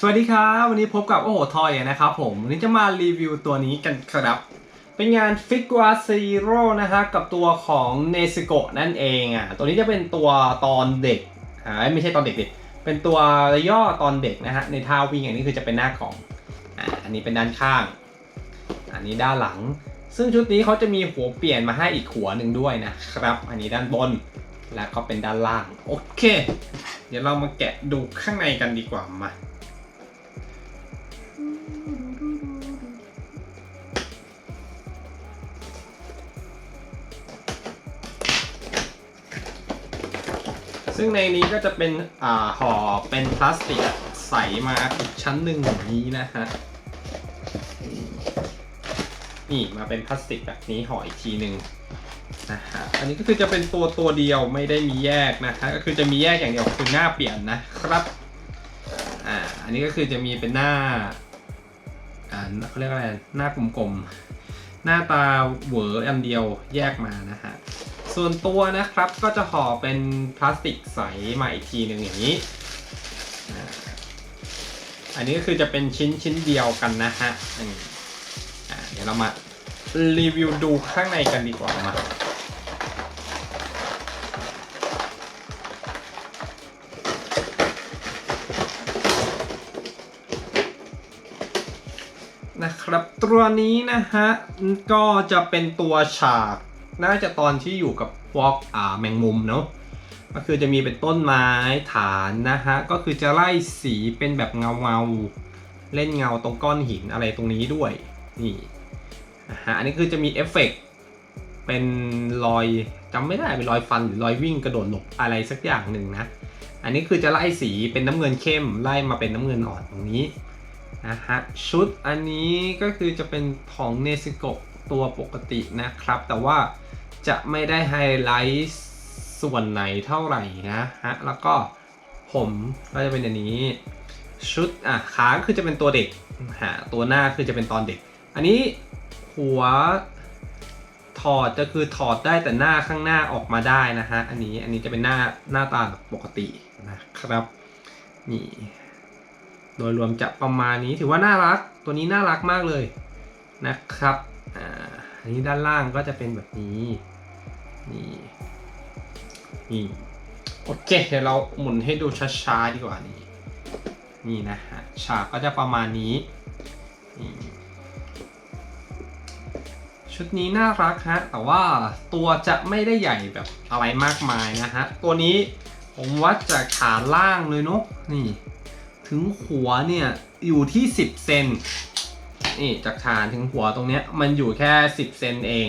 สวัสดีครับ วันนี้พบกับโอ้โหทอยนะครับผม วันนี้จะมารีวิวตัวนี้กันครับ เป็นงาน f i g u a Zero นะฮะกับตัวของเนสโกะนั่นเองอะตัวนี้จะเป็นตัวตอนเด็กอ่าไม่ใช่ตอนเด็กดิเป็นตัวย่อตอนเด็กนะฮะในท่าวิ่งอันนี้คือจะเป็นหน้ากล่องอ่าอันนี้เป็นด้านข้าง อันนี้ด้านหลัง ซึ่งชุดนี้เขาจะมีหัวเปลี่ยนมาให้อีกหัวหนึ่งด้วยนะครับ อันนี้ด้านบนแล้วก็เป็นด้านล่างโอเค เดี๋ยวเรามาแกะดูข้างในกันดีกว่ามา ซึ่งในนี้ก็จะเป็นอ่าห่อเป็นพลาสติกใสมาอีกชั้นหนึ่งอย่างนี้นะฮะนี่มาเป็นพลาสติกแบบนี้ห่ออีกทีหนึ่งนะฮะอันนี้ก็คือจะเป็นตัวตัวเดียวไม่ได้มีแยกนะฮะก็คือจะมีแยกอย่างเดียวคือหน้าเปลี่ยนนะครับอ่าอันนี้ก็คือจะมีเป็นหน้าอ่าเขาเรียกอะไรหน้ากลมๆหน้าตาเหวออันเดียวแยกมานะฮะ ส่วนตัวนะครับก็จะห่อเป็นพลาสติกใสมาอีกทีหนึ่งอย่างนี้ อันนี้ก็คือจะเป็นชิ้นชิ้นเดียวกันนะฮะอืมอ่าเดี๋ยวเรามารีวิวดูข้างในกันดีกว่ามานะครับตัวนี้นะฮะก็จะเป็นตัวฉาก น่าจะตอนที่อยู่กับพวกอ่าแมงมุมเนาะก็คือจะมีเป็นต้นไม้ฐานนะฮะก็คือจะไล่สีเป็นแบบเงาเงาเล่นเงาตรงก้อนหินอะไรตรงนี้ด้วยนี่นะฮะอันนี้คือจะมีเอฟเฟกต์เป็นรอยจำไม่ได้เป็นรอยฟันหรือรอยวิ่งกระโดดหลบอะไรสักอย่างหนึ่งนะอันนี้คือจะไล่สีเป็นน้ำเงินเข้มไล่มาเป็นน้ำเงินอ่อนตรงนี้นะฮะชุดอันนี้ก็คือจะเป็นของเนสโกตัวปกตินะครับ แต่ว่า จะไม่ได้ไฮไลท์ส่วนไหนเท่าไหร่นะฮะแล้วก็ผมก็จะเป็นอันนี้ชุดอะขาคือจะเป็นตัวเด็กฮะตัวหน้าคือจะเป็นตอนเด็ก อันนี้หัวถอดจะคือถอดได้แต่หน้าข้างหน้าออกมาได้นะฮะอันนี้อันนี้จะเป็นหน้าหน้าตาปกตินะครับนี่โดยรวมจะประมาณนี้ถือว่าน่ารักตัวนี้น่ารักมากเลยนะครับอ่าอันนี้ด้านล่างก็จะเป็นแบบนี้ นี่นี่โอเคเดี๋ยวเราหมุนให้ดูช้าๆดีกว่านี่นี่นะฮะฉากก็จะประมาณนี้นี่ชุดนี้น่ารักฮะ แต่ว่าตัวจะไม่ได้ใหญ่แบบอะไรมากมายนะฮะ ตัวนี้ผมวัดจากขานล่างเลยเนาะนี่ ถึงหัวเนี่ย อยู่ที่ 10 เซนนี่จากฐานถึงหัวตรงเนี้ยมันอยู่แค่ 10 เซนเอง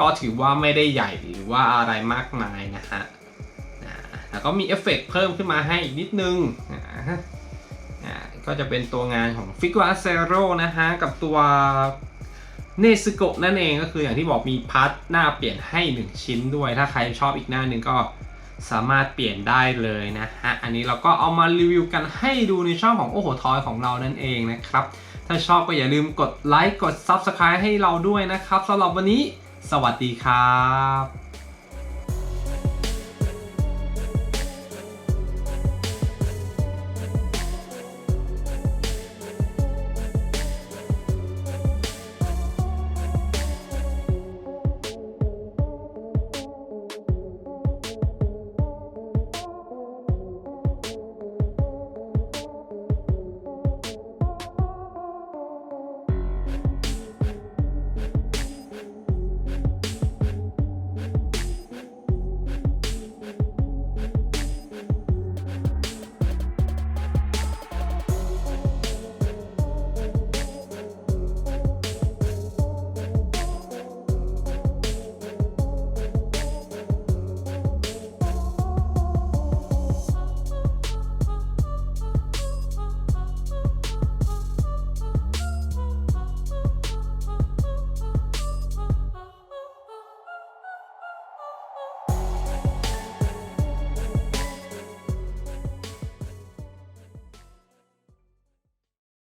ก็ถือว่าไม่ได้ใหญ่หรือว่าอะไรมากมายนะฮะแล้วก็มีเอฟเฟกต์เพิ่มขึ้นมาให้อีกนิดนึงก็จะเป็นตัวงานของ f i g u a Zero นะฮะ กับตัวเนสโกะนั่นเองก็คืออย่างที่บอกมีพาร์ทหน้าเปลี่ยนให้ 1 ชิ้นด้วย ถ้าใครชอบอีกหน้าหนึ่งก็สามารถเปลี่ยนได้เลยนะฮะ อันนี้เราก็เอามารีวิวกันให้ดูในช่องของโอ้โหทอยของเรานั่นเองนะครับ ถ้าชอบก็อย่าลืมกดไลค์กด Subscribe ให้เราด้วยนะครับสำหรับวันนี้ สวัสดีครับ